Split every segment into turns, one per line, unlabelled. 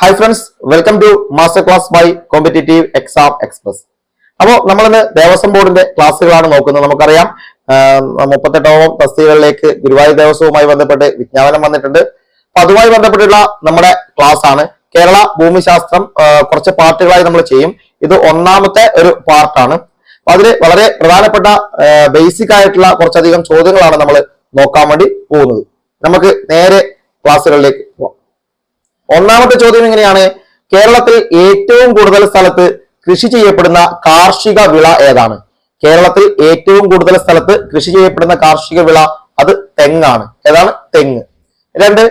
Hi friends welcome to master class by competitive exam express അപ്പോൾ നമ്മളിന്ന് ദേവസ്വം ബോർഡിന്റെ ക്ലാസ്സുകളാണ് നോക്കുന്നത്. നമുക്കറിയാം മുപ്പത്തെട്ടോളം തസ്തികകളിലേക്ക് ഗുരുവായൂർ ദേവസ്വവുമായി ബന്ധപ്പെട്ട് വിജ്ഞാപനം വന്നിട്ടുണ്ട്. അപ്പൊ അതുമായി ബന്ധപ്പെട്ടുള്ള നമ്മുടെ ക്ലാസ് ആണ് കേരള ഭൂമിശാസ്ത്രം കുറച്ച് പാർട്ടുകളായി നമ്മൾ ചെയ്യും. ഇത് ഒന്നാമത്തെ ഒരു പാർട്ടാണ്. അപ്പൊ അതിൽ വളരെ പ്രധാനപ്പെട്ട ബേസിക് ആയിട്ടുള്ള കുറച്ചധികം ചോദ്യങ്ങളാണ് നമ്മൾ നോക്കാൻ വേണ്ടി പോകുന്നത്. നമുക്ക് നേരെ ക്ലാസ്സുകളിലേക്ക് പോകാം ഒന്നാമത്തെ ചോദ്യം എങ്ങനെയാണ്? കേരളത്തിൽ ഏറ്റവും കൂടുതൽ സ്ഥലത്ത് കൃഷി ചെയ്യപ്പെടുന്ന കാർഷിക വിള ഏതാണ്? കേരളത്തിൽ ഏറ്റവും കൂടുതൽ സ്ഥലത്ത് കൃഷി ചെയ്യപ്പെടുന്ന കാർഷിക വിള അത് തെങ്ങാണ്. ഏതാണ്? തെങ്ങ്. രണ്ട്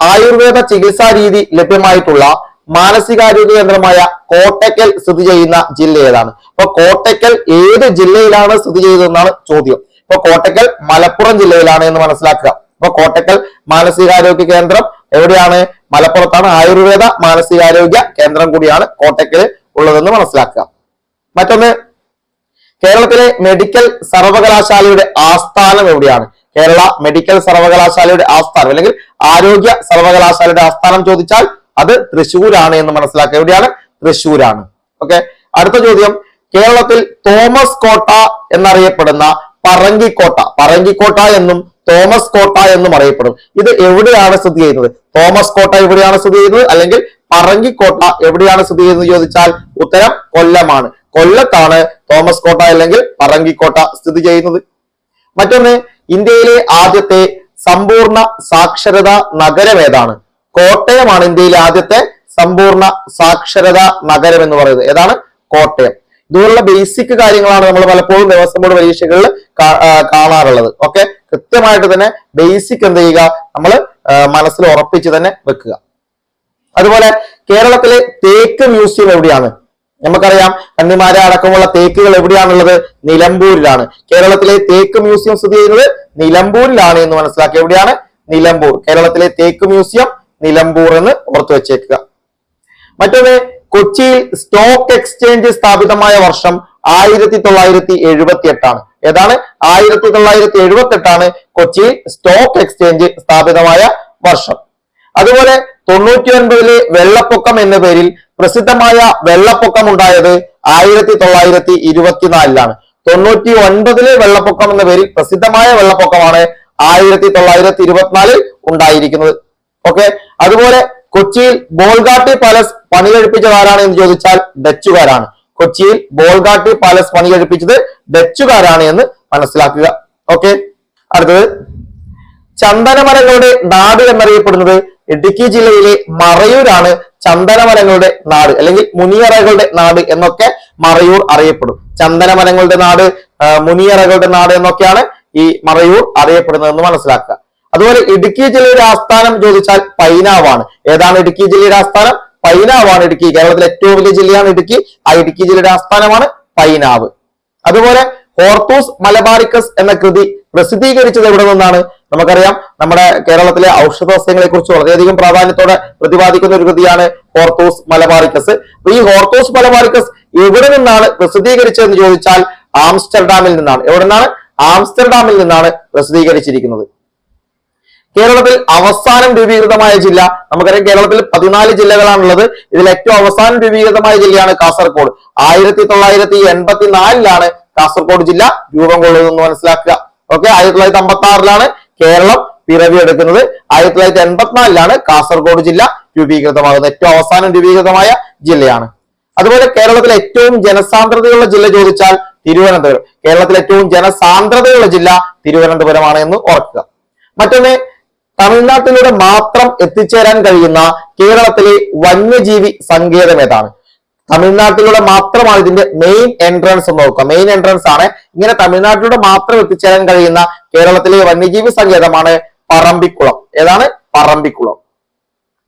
ആയുർവേദ ചികിത്സാ രീതി ലഭ്യമായിട്ടുള്ള മാനസികാരോഗ്യ കേന്ദ്രമായ കോട്ടയ്ക്കൽ സ്ഥിതി ചെയ്യുന്ന ജില്ല ഏതാണ്? അപ്പൊ കോട്ടയ്ക്കൽ ഏത് ജില്ലയിലാണ് സ്ഥിതി ചെയ്തതെന്നാണ് ചോദ്യം. ഇപ്പൊ കോട്ടയ്ക്കൽ മലപ്പുറം ജില്ലയിലാണ് എന്ന് മനസ്സിലാക്കുക. അപ്പൊ കോട്ടയ്ക്കൽ മാനസികാരോഗ്യ കേന്ദ്രം എവിടെയാണ്? മലപ്പുറത്താണ് ആയുർവേദ മാനസികാരോഗ്യ കേന്ദ്രം കൂടിയാണ് കോട്ടയ്ക്കൽ ഉള്ളതെന്ന് മനസ്സിലാക്കുക. മറ്റൊന്ന് കേരളത്തിലെ മെഡിക്കൽ സർവകലാശാലയുടെ ആസ്ഥാനം എവിടെയാണ്? കേരള മെഡിക്കൽ സർവകലാശാലയുടെ ആസ്ഥാനം അല്ലെങ്കിൽ ആരോഗ്യ സർവകലാശാലയുടെ ആസ്ഥാനം ചോദിച്ചാൽ അത് തൃശ്ശൂരാണ് എന്ന് മനസ്സിലാക്കുക. എവിടെയാണ്? തൃശ്ശൂരാണ്. ഓക്കെ അടുത്ത ചോദ്യം കേരളത്തിൽ തോമസ് കോട്ട എന്നറിയപ്പെടുന്ന പറങ്കിക്കോട്ട. പറങ്കിക്കോട്ട എന്നും തോമസ് കോട്ട എന്നും അറിയപ്പെടും. ഇത് എവിടെയാണ് സ്ഥിതി ചെയ്യുന്നത്? തോമസ് കോട്ട എവിടെയാണ് സ്ഥിതി ചെയ്യുന്നത്? അല്ലെങ്കിൽ പറങ്കിക്കോട്ട എവിടെയാണ് സ്ഥിതി ചെയ്യുന്നത് ചോദിച്ചാൽ ഉത്തരം കൊല്ലമാണ്. കൊല്ലത്താണ് തോമസ് കോട്ട അല്ലെങ്കിൽ പറങ്കിക്കോട്ട സ്ഥിതി ചെയ്യുന്നത്. മറ്റൊന്ന് ഇന്ത്യയിലെ ആദ്യത്തെ സമ്പൂർണ സാക്ഷരത നഗരം ഏതാണ്? കോട്ടയമാണ് ഇന്ത്യയിലെ ആദ്യത്തെ സമ്പൂർണ സാക്ഷരത നഗരം എന്ന് പറയുന്നത്. ഏതാണ്? കോട്ടയം. ഇതുപോലുള്ള ബേസിക് കാര്യങ്ങളാണ് നമ്മൾ പലപ്പോഴും ദേവസ്വം ബോർഡ് പരീക്ഷകളിൽ കാണാറുള്ളത്. ഓക്കെ കൃത്യമായിട്ട് തന്നെ ബേസിക് എന്ത് ചെയ്യുക? നമ്മൾ മനസ്സിൽ ഉറപ്പിച്ച് തന്നെ വെക്കുക. അതുപോലെ കേരളത്തിലെ തേക്ക് മ്യൂസിയം എവിടെയാണ്? നമുക്കറിയാം കന്നിമാര അടക്കമുള്ള തേക്കുകൾ എവിടെയാണുള്ളത്? നിലമ്പൂരിലാണ്. കേരളത്തിലെ തേക്ക് മ്യൂസിയം സ്ഥിതി ചെയ്യുന്നത് നിലമ്പൂരിലാണ് എന്ന് മനസ്സിലാക്കി എവിടെയാണ്? നിലമ്പൂർ. കേരളത്തിലെ തേക്ക് മ്യൂസിയം നിലമ്പൂർ എന്ന് ഓർത്തു വെച്ചേക്കുക. മറ്റൊന്ന് കൊച്ചിയിൽ സ്റ്റോക്ക് എക്സ്ചേഞ്ച് സ്ഥാപിതമായ വർഷം ആയിരത്തി തൊള്ളായിരത്തി എഴുപത്തി എട്ടാണ് ഏതാണ്? ആയിരത്തി തൊള്ളായിരത്തി എഴുപത്തി എട്ടാണ് കൊച്ചിയിൽ സ്റ്റോക്ക് എക്സ്ചേഞ്ച് സ്ഥാപിതമായ വർഷം. അതുപോലെ തൊണ്ണൂറ്റി ഒൻപതിലെ വെള്ളപ്പൊക്കം എന്ന പേരിൽ പ്രസിദ്ധമായ വെള്ളപ്പൊക്കം ഉണ്ടായത് ആയിരത്തി തൊള്ളായിരത്തി ഇരുപത്തിനാലിലാണ് തൊണ്ണൂറ്റി ഒൻപതിലെ വെള്ളപ്പൊക്കം എന്ന പേരിൽ പ്രസിദ്ധമായ വെള്ളപ്പൊക്കമാണ് ആയിരത്തി തൊള്ളായിരത്തി ഇരുപത്തിനാലിൽ ഉണ്ടായിരിക്കുന്നത്. ഓക്കെ? അതുപോലെ കൊച്ചിയിൽ ബോൾഗാട്ടി പാലസ് പണി കഴിപ്പിച്ചത് ആരാണ് എന്ന് ചോദിച്ചാൽ ഡച്ചുകാരാണ്. കൊച്ചിയിൽ ബോൾഗാട്ടി പാലസ് പണി കഴിപ്പിച്ചത് ഡച്ചുകാരാണ് എന്ന് മനസ്സിലാക്കുക. ഓക്കെ? അടുത്തത്. ചന്ദനമരങ്ങളുടെ നാട് എന്നറിയപ്പെടുന്നത് ഇടുക്കി ജില്ലയിലെ മറയൂരാണ് ചന്ദനമരങ്ങളുടെ നാട് അല്ലെങ്കിൽ മുനിയറകളുടെ നാട് എന്നൊക്കെ മറയൂർ അറിയപ്പെടും. ചന്ദനമരങ്ങളുടെ നാട് മുനിയറകളുടെ നാട് എന്നൊക്കെയാണ് ഈ മറയൂർ അറിയപ്പെടുന്നതെന്ന് മനസ്സിലാക്കുക. അതുപോലെ ഇടുക്കി ജില്ലയുടെ ആസ്ഥാനം ചോദിച്ചാൽ പൈനാവാണ്. ഏതാണ് ഇടുക്കി ജില്ലയുടെ ആസ്ഥാനം? പൈനാവാണ് ഇടുക്കി. കേരളത്തിലെ ഏറ്റവും വലിയ ജില്ലയാണ് ഇടുക്കി. ആ ഇടുക്കി ജില്ലയുടെ ആസ്ഥാനമാണ് പൈനാവ്. അതുപോലെ ഹോർത്തൂസ് മലബാറിക്കസ് എന്ന കൃതി പ്രസിദ്ധീകരിച്ചത് എവിടെ നിന്നാണ്? നമുക്കറിയാം നമ്മുടെ കേരളത്തിലെ ഔഷധ സസ്യങ്ങളെ കുറിച്ച് വളരെയധികം പ്രാധാന്യത്തോടെ പ്രതിപാദിക്കുന്ന ഒരു കൃതിയാണ് ഹോർത്തൂസ് മലബാറിക്കസ്. ഈ ഹോർത്തൂസ് മലബാറിക്കസ് എവിടെ നിന്നാണ് പ്രസിദ്ധീകരിച്ചതെന്ന് ചോദിച്ചാൽ ആംസ്റ്റർഡാമിൽ നിന്നാണ്. എവിടെ നിന്നാണ്? ആംസ്റ്റർഡാമിൽ നിന്നാണ് പ്രസിദ്ധീകരിച്ചിരിക്കുന്നത്. കേരളത്തിൽ അവസാനം രൂപീകൃതമായ ജില്ല നമുക്കറിയാം കേരളത്തിൽ പതിനാല് ജില്ലകളാണുള്ളത്. ഇതിൽ ഏറ്റവും അവസാനം രൂപീകൃതമായ ജില്ലയാണ് കാസർഗോഡ്. ആയിരത്തി തൊള്ളായിരത്തി എൺപത്തിനാലിലാണ് കാസർഗോഡ് ജില്ല രൂപം കൊള്ളുന്നതെന്ന് മനസ്സിലാക്കുക. ഓക്കെ ആയിരത്തി തൊള്ളായിരത്തി അമ്പത്തി ആറിലാണ് കേരളം പിറവിയെടുക്കുന്നത്. ആയിരത്തി തൊള്ളായിരത്തി എൺപത്തിനാലിലാണ് കാസർഗോഡ് ജില്ല രൂപീകൃതമാകുന്നത്. ഏറ്റവും അവസാനം രൂപീകൃതമായ ജില്ലയാണ്. അതുപോലെ കേരളത്തിലെ ഏറ്റവും ജനസാന്ദ്രതയുള്ള ജില്ല ചോദിച്ചാൽ തിരുവനന്തപുരം. കേരളത്തിലെ ഏറ്റവും ജനസാന്ദ്രതയുള്ള ജില്ല തിരുവനന്തപുരമാണ് എന്ന് ഓർക്കുക. മറ്റൊന്ന് തമിഴ്നാട്ടിലൂടെ മാത്രം എത്തിച്ചേരാൻ കഴിയുന്ന കേരളത്തിലെ വന്യജീവി സങ്കേതം ഏതാണ്? തമിഴ്നാട്ടിലൂടെ മാത്രമാണ് ഇതിന്റെ മെയിൻ എൻട്രൻസ് എന്ന് നോക്കുക മെയിൻ എൻട്രൻസ് ആണ് ഇങ്ങനെ തമിഴ്നാട്ടിലൂടെ മാത്രം എത്തിച്ചേരാൻ കഴിയുന്ന കേരളത്തിലെ വന്യജീവി സങ്കേതമാണ് പറമ്പിക്കുളം. ഏതാണ്? പറമ്പിക്കുളം.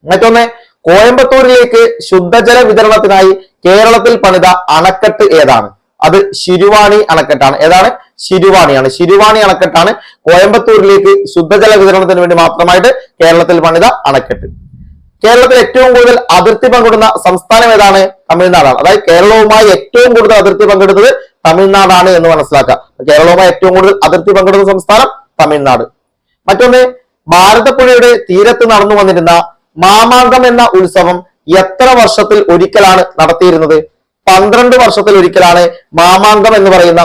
മറ്റൊന്ന് കോയമ്പത്തൂരിലേക്ക് ശുദ്ധജല വിതരണത്തിനായി കേരളത്തിൽ പണിത അണക്കെട്ട് ഏതാണ്? അത് ശിരുവാണി അണക്കെട്ടാണ്. ഏതാണ്? ശിരുവാണിയാണ്. ശിരുവാണി അണക്കെട്ടാണ് കോയമ്പത്തൂരിലേക്ക് ശുദ്ധജല വിതരണത്തിന് വേണ്ടി മാത്രമായിട്ട് കേരളത്തിൽ പണിത അണക്കെട്ട്. കേരളത്തിൽ ഏറ്റവും കൂടുതൽ അതിർത്തി പങ്കിടുന്ന സംസ്ഥാനം ഏതാണ്? തമിഴ്നാടാണ്. അതായത് കേരളവുമായി ഏറ്റവും കൂടുതൽ അതിർത്തി പങ്കിടുന്നത് തമിഴ്നാടാണ് എന്ന് മനസ്സിലാക്കുക. കേരളവുമായി ഏറ്റവും കൂടുതൽ അതിർത്തി പങ്കിടുന്ന സംസ്ഥാനം തമിഴ്നാട്. മറ്റൊന്ന് ഭാരതപ്പുഴയുടെ തീരത്ത് നടന്നു വന്നിരുന്ന മാമാങ്കം എന്ന ഉത്സവം എത്ര വർഷത്തിൽ ഒരിക്കലാണ് നടത്തിയിരുന്നത്? പന്ത്രണ്ട് വർഷത്തിൽ ഒരിക്കലാണ് മാമാങ്കം എന്ന് പറയുന്ന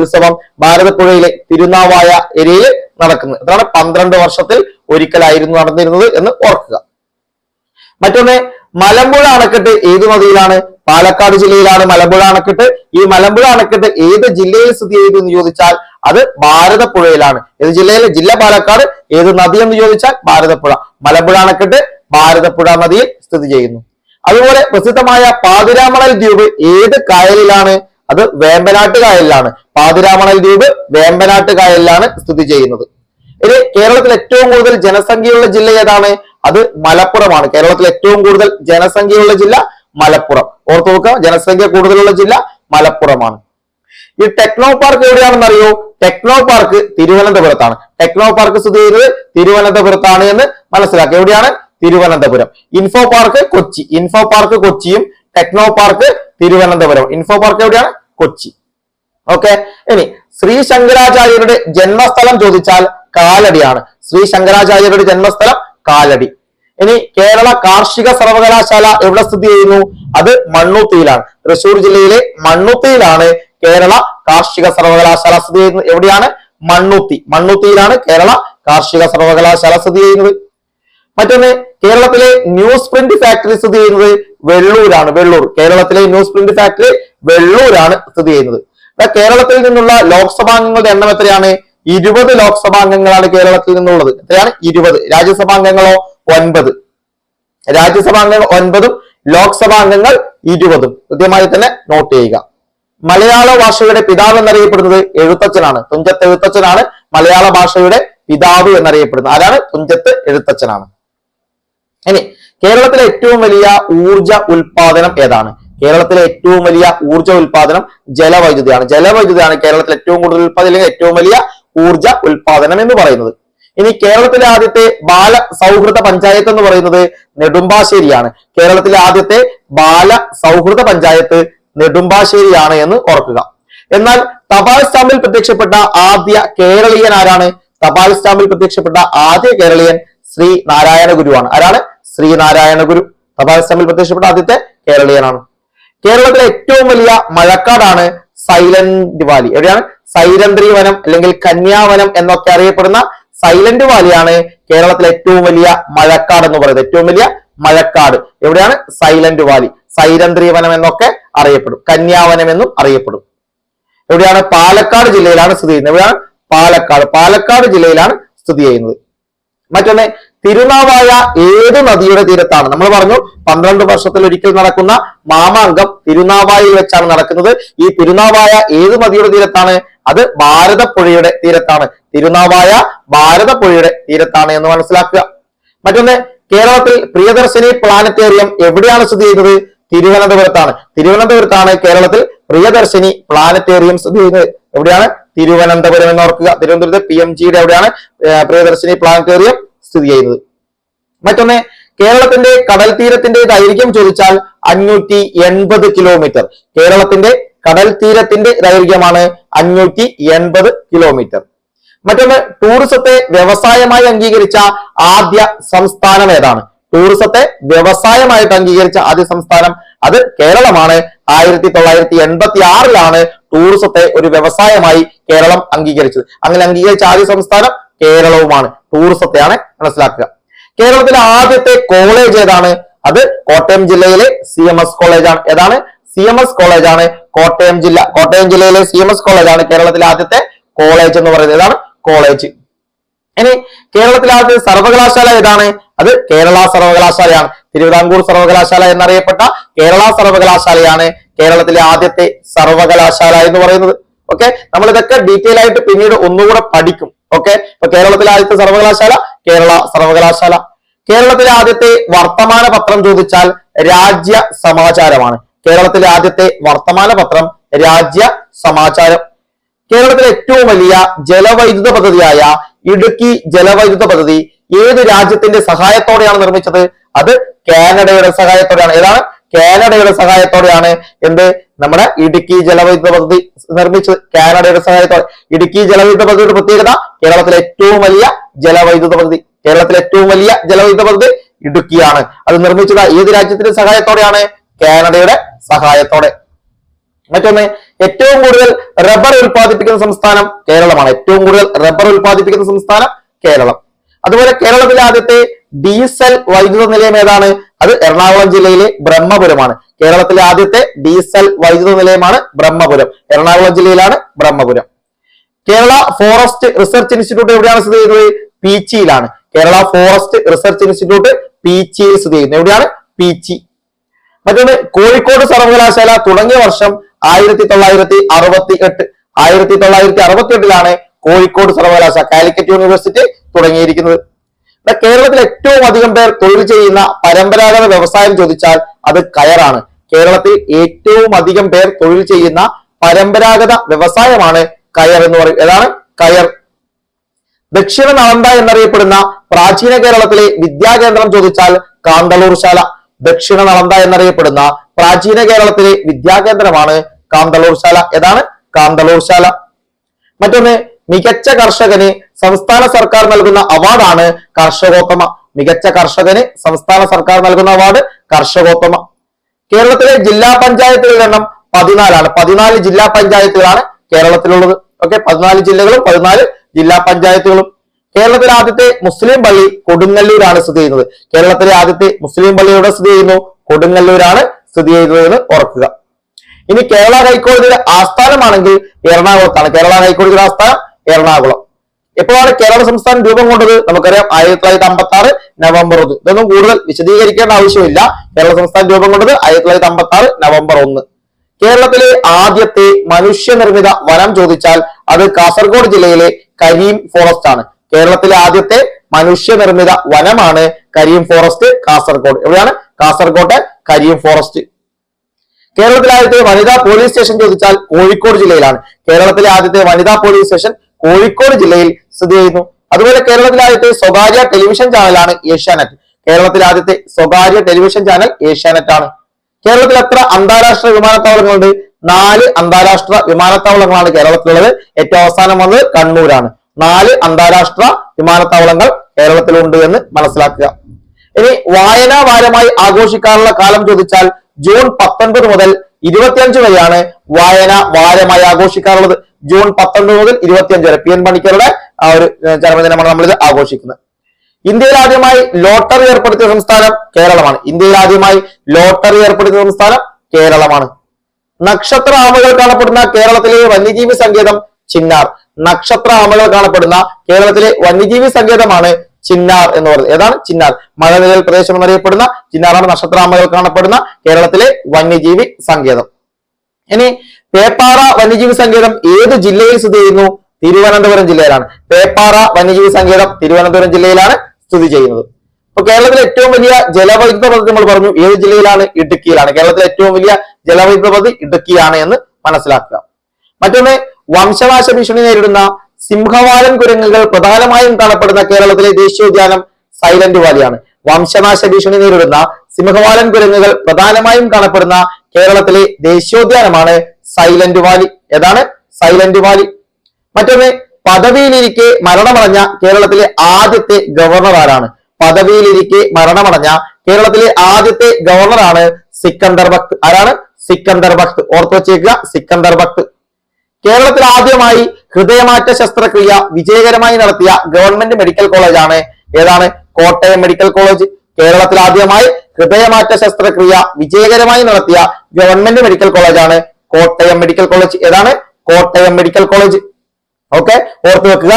ഉത്സവം ഭാരതപ്പുഴയിലെ തിരുനാവായ എരിയിൽ നടക്കുന്നത്. അതാണ് പന്ത്രണ്ട് വർഷത്തിൽ ഒരിക്കലായിരുന്നു നടന്നിരുന്നത് എന്ന് ഓർക്കുക. മറ്റൊന്ന് മലമ്പുഴ അണക്കെട്ട് ഏത് നദിയിലാണ്? പാലക്കാട് ജില്ലയിലാണ് മലമ്പുഴ അണക്കെട്ട്. ഈ മലമ്പുഴ അണക്കെട്ട് ഏത് ജില്ലയിൽ സ്ഥിതി ചെയ്തു എന്ന് ചോദിച്ചാൽ അത് ഭാരതപ്പുഴയിലാണ്. ഏത് ജില്ലയിലെ? ജില്ല പാലക്കാട്. ഏത് നദി എന്ന് ചോദിച്ചാൽ ഭാരതപ്പുഴ. മലമ്പുഴ അണക്കെട്ട് ഭാരതപ്പുഴ നദിയിൽ സ്ഥിതി ചെയ്യുന്നു. അതുപോലെ പ്രസിദ്ധമായ പാതിരാമണൽ ദ്വീപ് ഏത് കായലിലാണ്? അത് വേമ്പനാട്ട് കായലിലാണ് പാതിരാമണൽ ദ്വീപ് വേമ്പനാട്ട് കായലിലാണ് സ്ഥിതി ചെയ്യുന്നത്. ഇത് കേരളത്തിൽ ഏറ്റവും കൂടുതൽ ജനസംഖ്യയുള്ള ജില്ല ഏതാണ്? അത് മലപ്പുറമാണ്. കേരളത്തിൽ ഏറ്റവും കൂടുതൽ ജനസംഖ്യയുള്ള ജില്ല മലപ്പുറം. ഓർത്തു നോക്കാം ജനസംഖ്യ കൂടുതലുള്ള ജില്ല മലപ്പുറമാണ്. ഈ ടെക്നോ പാർക്ക് എവിടെയാണെന്ന് അറിയോ? ടെക്നോ പാർക്ക് തിരുവനന്തപുരത്താണ്. ടെക്നോ പാർക്ക് സ്ഥിതി ചെയ്യുന്നത് തിരുവനന്തപുരത്താണ് എന്ന് മനസ്സിലാക്കുക. എവിടെയാണ്? Thiruvananthapuram. Info park Kochi. Info park കൊച്ചിയും techno park Thiruvananthapuram. Info park എവിടെയാണ്? കൊച്ചി. ഓക്കെ ഇനി ശ്രീ ശങ്കരാചാര്യരുടെ ജന്മസ്ഥലം ചോദിച്ചാൽ കാലടിയാണ്. ശ്രീ ശങ്കരാചാര്യരുടെ ജന്മസ്ഥലം കാലടി. ഇനി കേരള കാർഷിക സർവകലാശാല എവിടെ സ്ഥിതി ചെയ്യുന്നു? അത് മണ്ണുത്തിയിലാണ്. തൃശൂർ ജില്ലയിലെ മണ്ണുത്തിയിലാണ് കേരള കാർഷിക സർവകലാശാല സ്ഥിതി ചെയ്യുന്നത്. എവിടെയാണ്? മണ്ണുത്തി. മണ്ണുത്തിയിലാണ് കേരള കാർഷിക സർവകലാശാല സ്ഥിതി ചെയ്യുന്നത്. മറ്റൊന്ന് കേരളത്തിലെ ന്യൂസ് പ്രിന്റ് ഫാക്ടറി സ്ഥിതി ചെയ്യുന്നത് വെള്ളൂരാണ്. വെള്ളൂർ. കേരളത്തിലെ ന്യൂസ് പ്രിന്റ് ഫാക്ടറി വെള്ളൂരാണ് സ്ഥിതി ചെയ്യുന്നത്. കേരളത്തിൽ നിന്നുള്ള ലോക്സഭാംഗങ്ങളുടെ എണ്ണം എത്രയാണ്? ഇരുപത് ലോക്സഭാംഗങ്ങളാണ് കേരളത്തിൽ നിന്നുള്ളത്. എത്രയാണ്? ഇരുപത്. രാജ്യസഭാംഗങ്ങളോ ഒൻപത്. രാജ്യസഭാംഗങ്ങൾ ഒൻപതും ലോക്സഭാംഗങ്ങൾ ഇരുപതും. കൃത്യമായി തന്നെ നോട്ട് ചെയ്യുക. മലയാള ഭാഷയുടെ പിതാവ് എന്നറിയപ്പെടുന്നത് എഴുത്തച്ഛനാണ്. തുഞ്ചത്ത് എഴുത്തച്ഛനാണ് മലയാള ഭാഷയുടെ പിതാവ് എന്നറിയപ്പെടുന്നത്. ആരാണ്? തുഞ്ചത്ത് എഴുത്തച്ഛനാണ്. ഇനി കേരളത്തിലെ ഏറ്റവും വലിയ ഊർജ ഉൽപാദനം ഏതാണ്? കേരളത്തിലെ ഏറ്റവും വലിയ ഊർജ ഉൽപാദനം ജലവൈദ്യുതിയാണ്. ജലവൈദ്യുതിയാണ് കേരളത്തിലെ ഏറ്റവും കൂടുതൽ അല്ലെങ്കിൽ ഏറ്റവും വലിയ ഊർജ ഉൽപാദനം എന്ന് പറയുന്നത്. ഇനി കേരളത്തിലെ ആദ്യത്തെ ബാല സൗഹൃദ പഞ്ചായത്ത് എന്ന് പറയുന്നത് നെടുമ്പാശ്ശേരിയാണ്. കേരളത്തിലെ ആദ്യത്തെ ബാല സൗഹൃദ പഞ്ചായത്ത് നെടുമ്പാശ്ശേരിയാണ് എന്ന് ഓർക്കുക. എന്നാൽ തപാൽ സ്റ്റാമ്പിൽ പ്രത്യക്ഷപ്പെട്ട ആദ്യ കേരളീയൻ ആരാണ്? തപാൽ സ്റ്റാമ്പിൽ പ്രത്യക്ഷപ്പെട്ട ആദ്യ കേരളീയൻ ശ്രീ നാരായണ ഗുരുവാണ് ആരാണ്? ശ്രീ നാരായണ ഗുരു തപാൽ പ്രത്യക്ഷപ്പെട്ട ആദ്യത്തെ കേരളീയനാണ്. കേരളത്തിലെ ഏറ്റവും വലിയ മഴക്കാടാണ് സൈലന്റ് വാലി. എവിടെയാണ്? സൈലന്ത്രി വനം അല്ലെങ്കിൽ കന്യാവനം എന്നൊക്കെ അറിയപ്പെടുന്ന സൈലന്റ് വാലിയാണ് കേരളത്തിലെ ഏറ്റവും വലിയ മഴക്കാട് എന്ന് പറയുന്നത്. ഏറ്റവും വലിയ മഴക്കാട്. എവിടെയാണ്? Silent Valley. സൈലന്ത്രി വനം എന്നൊക്കെ അറിയപ്പെടും. കന്യാവനം എന്നും അറിയപ്പെടും. എവിടെയാണ്? പാലക്കാട് ജില്ലയിലാണ് സ്ഥിതി ചെയ്യുന്നത്. എവിടെയാണ്? പാലക്കാട്. പാലക്കാട് ജില്ലയിലാണ് സ്ഥിതി ചെയ്യുന്നത്. മറ്റൊന്ന് തിരുനാവായ ഏത് നദിയുടെ തീരത്താണ്? നമ്മൾ പറഞ്ഞു പന്ത്രണ്ട് വർഷത്തിൽ ഒരിക്കൽ നടക്കുന്ന മാമാങ്കം തിരുനാവായയിൽ വെച്ചാണ് നടക്കുന്നത്. ഈ തിരുനാവായ ഏത് നദിയുടെ തീരത്താണ്? അത് ഭാരതപ്പുഴയുടെ തീരത്താണ്. തിരുനാവായ ഭാരതപ്പുഴയുടെ തീരത്താണ് എന്ന് മനസ്സിലാക്കുക. മറ്റൊന്ന് കേരളത്തിൽ പ്രിയദർശിനി പ്ലാനറ്റേറിയം എവിടെയാണ് സ്ഥിതി ചെയ്യുന്നത്? തിരുവനന്തപുരത്താണ്. തിരുവനന്തപുരത്താണ് കേരളത്തിൽ പ്രിയദർശിനി പ്ലാനറ്റേറിയം സ്ഥിതി ചെയ്യുന്നത്. എവിടെയാണ്? തിരുവനന്തപുരം എന്ന് ഓർക്കുക. തിരുവനന്തപുരത്ത് പി എം ജിയുടെ എവിടെയാണ് പ്രിയദർശിനി പ്ലാനറ്റേറിയം. സ്ഥിതി ചെയ്യുന്നത്. മറ്റൊന്ന് കേരളത്തിന്റെ കടൽ തീരത്തിന്റെ ദൈർഘ്യം ചോദിച്ചാൽ അഞ്ഞൂറ്റി എൺപത് കിലോമീറ്റർ കേരളത്തിന്റെ കടൽ തീരത്തിന്റെ ദൈർഘ്യമാണ് അഞ്ഞൂറ്റി എൺപത് കിലോമീറ്റർ മറ്റൊന്ന് ടൂറിസത്തെ വ്യവസായമായി അംഗീകരിച്ച ആദ്യ സംസ്ഥാനം ഏതാണ്? ടൂറിസത്തെ വ്യവസായമായിട്ട് അംഗീകരിച്ച ആദ്യ സംസ്ഥാനം അത് കേരളമാണ്. ആയിരത്തി തൊള്ളായിരത്തി എൺപത്തി ആറിലാണ് ടൂറിസത്തെ ഒരു വ്യവസായമായി കേരളം അംഗീകരിച്ചത്. അങ്ങനെ അംഗീകരിച്ച ആദ്യ സംസ്ഥാനം കേരളവുമാണ്. ടൂറിസത്തെയാണ് മനസ്സിലാക്കുക. കേരളത്തിലെ ആദ്യത്തെ കോളേജ് ഏതാണ്? അത് കോട്ടയം ജില്ലയിലെ സി എം എസ് കോളേജ് ആണ്. ഏതാണ്? സി എം എസ് കോളേജ് ആണ്. കോട്ടയം ജില്ല. കോട്ടയം ജില്ലയിലെ സി എം എസ് കോളേജ് ആണ് കേരളത്തിലെ ആദ്യത്തെ കോളേജ് എന്ന് പറയുന്നത്. ഏതാണ്? കോളേജ് ഇനി കേരളത്തിലെ ആദ്യത്തെ സർവകലാശാല ഏതാണ്? അത് കേരള സർവകലാശാലയാണ്. തിരുവിതാംകൂർ സർവകലാശാല എന്നറിയപ്പെട്ട കേരള സർവകലാശാലയാണ് കേരളത്തിലെ ആദ്യത്തെ സർവകലാശാല എന്ന് പറയുന്നത്. ഓക്കെ നമ്മൾ ഇതൊക്കെ ഡീറ്റെയിൽ ആയിട്ട് പിന്നീട് ഒന്നുകൂടെ പഠിക്കും. ഓക്കെ ഇപ്പൊ കേരളത്തിലെ ആദ്യത്തെ സർവകലാശാല കേരള സർവകലാശാല കേരളത്തിലെ ആദ്യത്തെ വർത്തമാന പത്രം ചോദിച്ചാൽ രാജ്യ സമാചാരമാണ്. കേരളത്തിലെ ആദ്യത്തെ വർത്തമാന പത്രം രാജ്യ സമാചാരം. കേരളത്തിലെ ഏറ്റവും വലിയ ജലവൈദ്യുത പദ്ധതിയായ ഇടുക്കി ജലവൈദ്യുത പദ്ധതി ഏത് രാജ്യത്തിന്റെ സഹായത്തോടെയാണ് നിർമ്മിച്ചത്? അത് കാനഡയുടെ സഹായത്തോടെയാണ്. ഏതാണ്? കാനഡയുടെ സഹായത്തോടെയാണ് എന്ത്? നമ്മുടെ ഇടുക്കി ജലവൈദ്യുത പദ്ധതി നിർമ്മിച്ചത്. കാനഡയുടെ സഹായത്തോടെ. ഇടുക്കി ജലവൈദ്യുത പദ്ധതിയുടെ പ്രത്യേകത കേരളത്തിലെ ഏറ്റവും വലിയ ജലവൈദ്യുത പദ്ധതി. കേരളത്തിലെ ഏറ്റവും വലിയ ജലവൈദ്യുത പദ്ധതി ഇടുക്കിയാണ്. അത് നിർമ്മിച്ചത് ഏത് രാജ്യത്തിന്റെ സഹായത്തോടെയാണ്? കാനഡയുടെ സഹായത്തോടെ. മറ്റൊന്ന് ഏറ്റവും കൂടുതൽ റബ്ബർ ഉൽപ്പാദിപ്പിക്കുന്ന സംസ്ഥാനം കേരളമാണ്. ഏറ്റവും കൂടുതൽ റബ്ബർ ഉൽപ്പാദിപ്പിക്കുന്ന സംസ്ഥാനം കേരളം. അതുപോലെ കേരളത്തിലെ ആദ്യത്തെ ഡീസൽ വൈദ്യുത നിലയം ഏതാണ്? അത് എറണാകുളം ജില്ലയിലെ ബ്രഹ്മപുരമാണ്. കേരളത്തിലെ ആദ്യത്തെ ഡീസൽ വൈദ്യുത നിലയമാണ് ബ്രഹ്മപുരം. എറണാകുളം ജില്ലയിലാണ് Brahmapuram. Kerala forest research institute എവിടെയാണ് സ്ഥിതി ചെയ്യുന്നത്? പീച്ചിയിലാണ്. കേരള ഫോറസ്റ്റ് റിസർച്ച് ഇൻസ്റ്റിറ്റ്യൂട്ട് പീച്ചിയിൽ സ്ഥിതി ചെയ്യുന്നത്. എവിടെയാണ്? പീച്ചി. മറ്റൊന്ന് കോഴിക്കോട് സർവകലാശാല തുടങ്ങിയ വർഷം ആയിരത്തി തൊള്ളായിരത്തി അറുപത്തി എട്ട് ആയിരത്തി തൊള്ളായിരത്തി അറുപത്തി എട്ടിലാണ് കോഴിക്കോട് സർവകലാശാല കാലിക്കറ്റ് യൂണിവേഴ്സിറ്റി തുടങ്ങിയിരിക്കുന്നത്. ഇവിടെ കേരളത്തിൽ ഏറ്റവും അധികം പേർ തൊഴിൽ ചെയ്യുന്ന പരമ്പരാഗത വ്യവസായം ചോദിച്ചാൽ അത് കയറാണ്. കേരളത്തിൽ ഏറ്റവും അധികം പേർ തൊഴിൽ ചെയ്യുന്ന പരമ്പരാഗത വ്യവസായമാണ് കയർ എന്ന് പറയും. ഏതാണ്? കയർ. ദക്ഷിണ നളന്ത എന്നറിയപ്പെടുന്ന പ്രാചീന കേരളത്തിലെ വിദ്യാകേന്ദ്രം ചോദിച്ചാൽ കാന്തളൂർ ശാല. ദക്ഷിണ നളന്ത എന്നറിയപ്പെടുന്ന പ്രാചീന കേരളത്തിലെ വിദ്യാകേന്ദ്രമാണ് കാന്തളൂർ ശാല. ഏതാണ്? കാന്തളൂർ ശാല. മറ്റൊന്ന് മികച്ച കർഷകന് സംസ്ഥാന സർക്കാർ നൽകുന്ന അവാർഡാണ് കർഷകോത്തമ. മികച്ച കർഷകന് സംസ്ഥാന സർക്കാർ നൽകുന്ന അവാർഡ് കർഷകോത്തമ. കേരളത്തിലെ ജില്ലാ പഞ്ചായത്തുകളുടെ എണ്ണം പതിനാലാണ്. പതിനാല് ജില്ലാ പഞ്ചായത്തുകളാണ് കേരളത്തിലുള്ളത്. ഓക്കെ പതിനാല് ജില്ലകളും പതിനാല് ജില്ലാ പഞ്ചായത്തുകളും. കേരളത്തിലെ ആദ്യത്തെ മുസ്ലിം പള്ളി കൊടുങ്ങല്ലൂരാണ് സ്ഥിതി ചെയ്യുന്നത്. കേരളത്തിലെ ആദ്യത്തെ മുസ്ലിം പള്ളി എവിടെ സ്ഥിതി ചെയ്യുന്നു? കൊടുങ്ങല്ലൂരാണ് സ്ഥിതി ചെയ്യുന്നത് ഓർക്കുക. ഇനി കേരള ഹൈക്കോടതിയുടെ ആസ്ഥാനമാണെങ്കിൽ എറണാകുളത്താണ്. കേരള ഹൈക്കോടതിയുടെ ആസ്ഥാനം എറണാകുളം. എപ്പോഴാണ് കേരള സംസ്ഥാനം രൂപം കൊണ്ടത്? നമുക്കറിയാം ആയിരത്തി തൊള്ളായിരത്തി അമ്പത്തി ആറ് നവംബർ ഒന്ന്. ഇതൊന്നും കൂടുതൽ വിശദീകരിക്കേണ്ട ആവശ്യമില്ല. കേരള സംസ്ഥാനം രൂപം കൊണ്ടത് ആയിരത്തി തൊള്ളായിരത്തി അമ്പത്തി ആറ് നവംബർ ഒന്ന്. കേരളത്തിലെ ആദ്യത്തെ മനുഷ്യനിർമ്മിത വനം ചോദിച്ചാൽ അത് കാസർഗോഡ് ജില്ലയിലെ കരീം ഫോറസ്റ്റ് ആണ്. കേരളത്തിലെ ആദ്യത്തെ മനുഷ്യനിർമ്മിത വനമാണ് കരീം ഫോറസ്റ്റ് കാസർഗോഡ്. എവിടെയാണ്? കാസർഗോട്ടെ കരീം ഫോറസ്റ്റ് കേരളത്തിലെ ആദ്യത്തെ വനിതാ പോലീസ് സ്റ്റേഷൻ ചോദിച്ചാൽ കോഴിക്കോട് ജില്ലയിലാണ്. കേരളത്തിലെ ആദ്യത്തെ വനിതാ പോലീസ് സ്റ്റേഷൻ കോഴിക്കോട് ജില്ലയിൽ സ്ഥിതി ചെയ്യുന്നു. അതുപോലെ കേരളത്തിലെ ആദ്യത്തെ സ്വകാര്യ ടെലിവിഷൻ ചാനലാണ് ഏഷ്യാനെറ്റ്. കേരളത്തിലെ ആദ്യത്തെ സ്വകാര്യ ടെലിവിഷൻ ചാനൽ ഏഷ്യാനെറ്റ് ആണ് കേരളത്തിൽ എത്ര അന്താരാഷ്ട്ര വിമാനത്താവളങ്ങളുണ്ട്? നാല് അന്താരാഷ്ട്ര വിമാനത്താവളങ്ങളാണ് കേരളത്തിലുള്ളത്. ഏറ്റവും അവസാനം വന്നത് കണ്ണൂരാണ്. നാല് അന്താരാഷ്ട്ര വിമാനത്താവളങ്ങൾ കേരളത്തിലുണ്ട് എന്ന് മനസ്സിലാക്കുക. ഇനി വായനാ വാരമായി ആഘോഷിക്കാനുള്ള കാലം ചോദിച്ചാൽ ജൂൺ പത്തൊൻപത് മുതൽ ഇരുപത്തിയഞ്ച് വരെയാണ് വായന വാരമായി ആഘോഷിക്കാറുള്ളത്. ജൂൺ പത്തൊൻപത് മുതൽ ഇരുപത്തിയഞ്ച് വരെ പി എൻ പണിക്കരുടെ ആ ഒരു ചരമദിനമാണ് നമ്മൾ ആഘോഷിക്കുന്നത്. ഇന്ത്യയിൽ ആദ്യമായി ലോട്ടറി ഏർപ്പെടുത്തിയ സംസ്ഥാനം കേരളമാണ്. ഇന്ത്യയിൽ ആദ്യമായി ലോട്ടറി ഏർപ്പെടുത്തിയ സംസ്ഥാനം കേരളമാണ്. നക്ഷത്ര ആമകൾ കാണപ്പെടുന്ന കേരളത്തിലെ വന്യജീവി സങ്കേതം ചിന്നാർ. നക്ഷത്ര ആമകൾ കാണപ്പെടുന്ന കേരളത്തിലെ വന്യജീവി സങ്കേതമാണ് ചിന്നാർ എന്ന് പറയുന്നത്. ഏതാണ്? ചിന്നാർ. മഴനിഴൽ പ്രദേശം എന്നറിയപ്പെടുന്ന ചിന്നാറാണ് നക്ഷത്ര ആമകൾ കാണപ്പെടുന്ന കേരളത്തിലെ വന്യജീവി സങ്കേതം. ഇനി പേപ്പാറ വന്യജീവി സങ്കേതം ഏത് ജില്ലയിൽ സ്ഥിതി ചെയ്യുന്നു? തിരുവനന്തപുരം ജില്ലയിലാണ്. പേപ്പാറ വന്യജീവി സങ്കേതം തിരുവനന്തപുരം ജില്ലയിലാണ് സ്ഥിതി ചെയ്യുന്നത്. അപ്പൊ കേരളത്തിലെ ഏറ്റവും വലിയ ജലവൈദ്യുത പദ്ധതി നമ്മൾ പറഞ്ഞു. ഏത് ജില്ലയിലാണ്? ഇടുക്കിയിലാണ്. കേരളത്തിലെ ഏറ്റവും വലിയ ജലവൈദ്യുത പദ്ധതി ഇടുക്കിയാണ് എന്ന് മനസ്സിലാക്കുക. മറ്റൊന്ന് വംശനാശ ഭീഷണി നേരിടുന്ന സിംഹവാലൻ കുരങ്ങുകൾ പ്രധാനമായും കാണപ്പെടുന്ന കേരളത്തിലെ ദേശീയോദ്യാനം സൈലന്റ് വാലിയാണ്. വംശനാശ ഭീഷണി നേരിടുന്ന സിംഹവാലൻ കുരങ്ങുകൾ പ്രധാനമായും കാണപ്പെടുന്ന കേരളത്തിലെ ദേശീയോദ്യാനമാണ് സൈലന്റ് വാലി. ഏതാണ്? Silent valley. മറ്റൊന്ന് പദവിയിലിരിക്കെ മരണമടഞ്ഞ കേരളത്തിലെ ആദ്യത്തെ ഗവർണർ ആരാണ്? പദവിയിലിരിക്കെ മരണമടഞ്ഞ കേരളത്തിലെ ആദ്യത്തെ ഗവർണറാണ് സിക്കന്ദർ ഭക്ത്. ആരാണ്? സിക്കന്ദർ ഭക്ത്. ഓർത്തു വച്ചേക്കുക സിക്കന്ദർ ഭക്ത്. കേരളത്തിൽ ആദ്യമായി ഹൃദയമാറ്റ ശസ്ത്രക്രിയ വിജയകരമായി നടത്തിയ ഗവൺമെന്റ് മെഡിക്കൽ കോളേജാണ്. ഏതാണ്? Kottayam medical college. കേരളത്തിൽ ആദ്യമായി ഹൃദയമാറ്റ ശസ്ത്രക്രിയ വിജയകരമായി നടത്തിയ ഗവൺമെന്റ് മെഡിക്കൽ കോളേജാണ് കോട്ടയം മെഡിക്കൽ കോളേജ്. ഏതാണ്? Kottayam medical college. ഓക്കെ? ഓർത്തു വെക്കുക.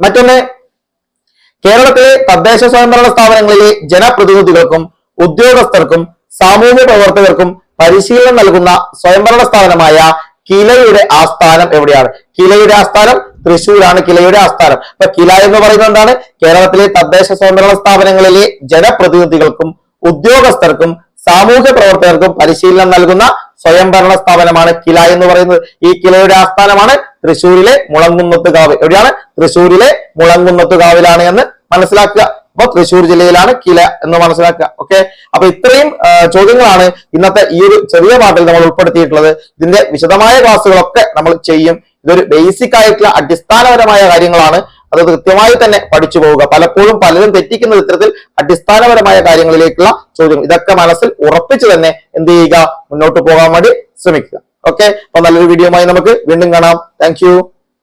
മറ്റൊന്ന് കേരളത്തിലെ തദ്ദേശ സ്വയംഭരണ സ്ഥാപനങ്ങളിലെ ജനപ്രതിനിധികൾക്കും ഉദ്യോഗസ്ഥർക്കും സാമൂഹ്യ പ്രവർത്തകർക്കും പരിശീലനം നൽകുന്ന സ്വയംഭരണ സ്ഥാപനമായ കിലയുടെ ആസ്ഥാനം എവിടെയാണ്? കിലയുടെ ആസ്ഥാനം തൃശ്ശൂരാണ്. കിലയുടെ ആസ്ഥാനം. അപ്പൊ കില എന്ന് പറയുന്നത് എന്താണ്? കേരളത്തിലെ തദ്ദേശ സ്വയംഭരണ സ്ഥാപനങ്ങളിലെ ജനപ്രതിനിധികൾക്കും ഉദ്യോഗസ്ഥർക്കും സാമൂഹ്യ പ്രവർത്തകർക്കും പരിശീലനം നൽകുന്ന സ്വയംഭരണ സ്ഥാപനമാണ് കില എന്ന് പറയുന്നത്. ഈ കിലയുടെ ആസ്ഥാനമാണ് തൃശ്ശൂരിലെ മുളങ്കുന്നത്തുകാവ് എവിടെയാണ്? തൃശ്ശൂരിലെ മുളങ്കുന്നത്തുകാവിലാണ് എന്ന് മനസ്സിലാക്കുക. അപ്പൊ തൃശ്ശൂർ ജില്ലയിലാണ് കില എന്ന് മനസ്സിലാക്കുക. ഓക്കെ? അപ്പൊ ഇത്രയും ചോദ്യങ്ങളാണ് ഇന്നത്തെ ഈ ഒരു ചെറിയ പാട്ടിൽ നമ്മൾ ഉൾപ്പെടുത്തിയിട്ടുള്ളത്. ഇതിന്റെ വിശദമായ ക്ലാസ്സുകളൊക്കെ നമ്മൾ ചെയ്യും. ഇതൊരു ബേസിക് ആയിട്ടുള്ള അടിസ്ഥാനപരമായ കാര്യങ്ങളാണ്. അത് കൃത്യമായി തന്നെ പഠിച്ചു പോവുക. പലപ്പോഴും പലരും തെറ്റിക്കുന്ന ഇത്തരത്തിൽ അടിസ്ഥാനപരമായ കാര്യങ്ങളിലേക്കുള്ള ചോദ്യം. ഇതൊക്കെ മനസ്സിൽ ഉറപ്പിച്ച് തന്നെ എന്ത് ചെയ്യുക? മുന്നോട്ട് പോകാൻ വേണ്ടി ശ്രമിക്കുക. ഓക്കെ അപ്പൊ നല്ലൊരു വീഡിയോയുമായി നമുക്ക് വീണ്ടും കാണാം. താങ്ക്